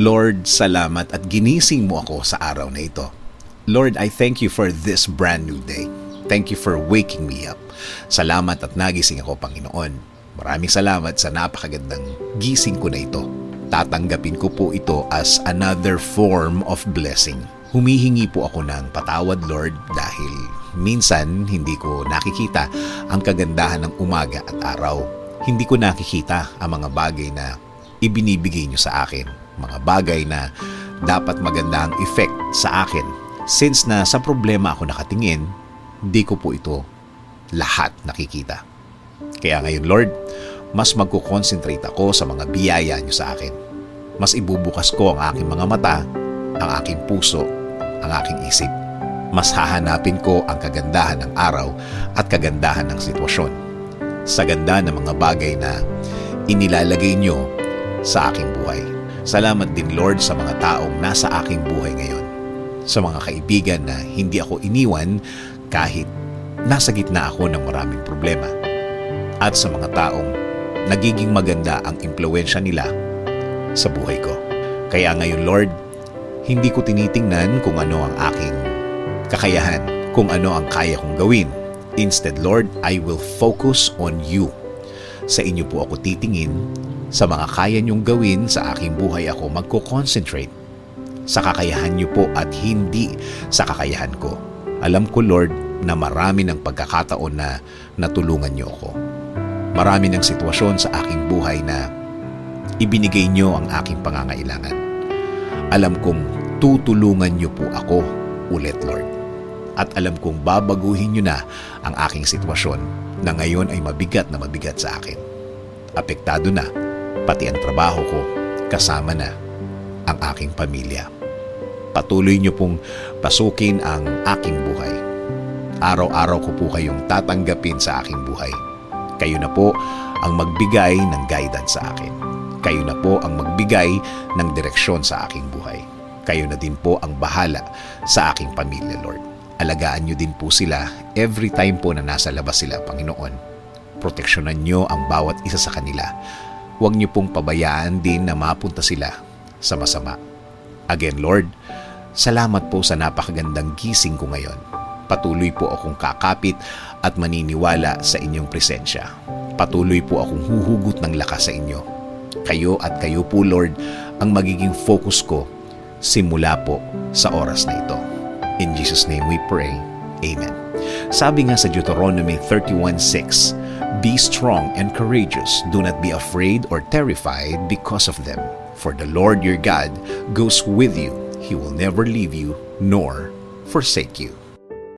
Lord, salamat at ginising mo ako sa araw na ito. Lord, I thank you for this brand new day. Thank you for waking me up. Salamat at nagising ako, Panginoon. Maraming salamat sa napakagandang gising ko na ito. Tatanggapin ko po ito as another form of blessing. Humihingi po ako ng patawad, Lord, dahil minsan hindi ko nakikita ang kagandahan ng umaga at araw. Hindi ko nakikita ang mga bagay na ibinibigay niyo sa akin. Mga bagay na dapat maganda ang effect sa akin. Since na sa problema ako nakatingin, di ko po ito lahat nakikita. Kaya ngayon, Lord, mas magko-concentrate ako sa mga biyaya niyo sa akin. Mas ibubukas ko ang aking mga mata, ang aking puso, ang aking isip. Mas hahanapin ko ang kagandahan ng araw at kagandahan ng sitwasyon. Sa ganda ng mga bagay na inilalagay niyo sa aking buhay. Salamat din Lord sa mga taong nasa aking buhay ngayon. Sa mga kaibigan na hindi ako iniwan kahit nasa gitna ako ng maraming problema. At sa mga taong nagiging maganda ang impluensya nila sa buhay ko. Kaya ngayon Lord, hindi ko tinitingnan kung ano ang aking kakayahan, kung ano ang kaya kong gawin. Instead, Lord, I will focus on you. Sa inyo po ako titingin, sa mga kaya niyong gawin sa aking buhay ako magko-concentrate. Sa kakayahan niyo po at hindi sa kakayahan ko. Alam ko, Lord, na marami ng pagkakataon na natulungan niyo ako. Marami ng sitwasyon sa aking buhay na ibinigay niyo ang aking pangangailangan. Alam kong tutulungan niyo po ako ulit, Lord. At alam kong babaguhin niyo na ang aking sitwasyon na ngayon ay mabigat na mabigat sa akin. Apektado na, pati ang trabaho ko, kasama na ang aking pamilya. Patuloy niyo pong pasukin ang aking buhay. Araw-araw ko po kayong tatanggapin sa aking buhay. Kayo na po ang magbigay ng guidance sa akin. Kayo na po ang magbigay ng direksyon sa aking buhay. Kayo na din po ang bahala sa aking pamilya, Lord. Alagaan niyo din po sila every time po na nasa labas sila, Panginoon. Proteksyonan niyo ang bawat isa sa kanila. Huwag niyo pong pabayaan din na mapunta sila sa masama. Again, Lord, salamat po sa napakagandang gising ko ngayon. Patuloy po akong kakapit at maniniwala sa inyong presensya. Patuloy po akong huhugot ng lakas sa inyo. Kayo at kayo po, Lord, ang magiging focus ko simula po sa oras na ito. In Jesus' name we pray. Amen. Sabi nga sa Deuteronomy 31.6, Be strong and courageous. Do not be afraid or terrified because of them. For the Lord your God goes with you. He will never leave you nor forsake you.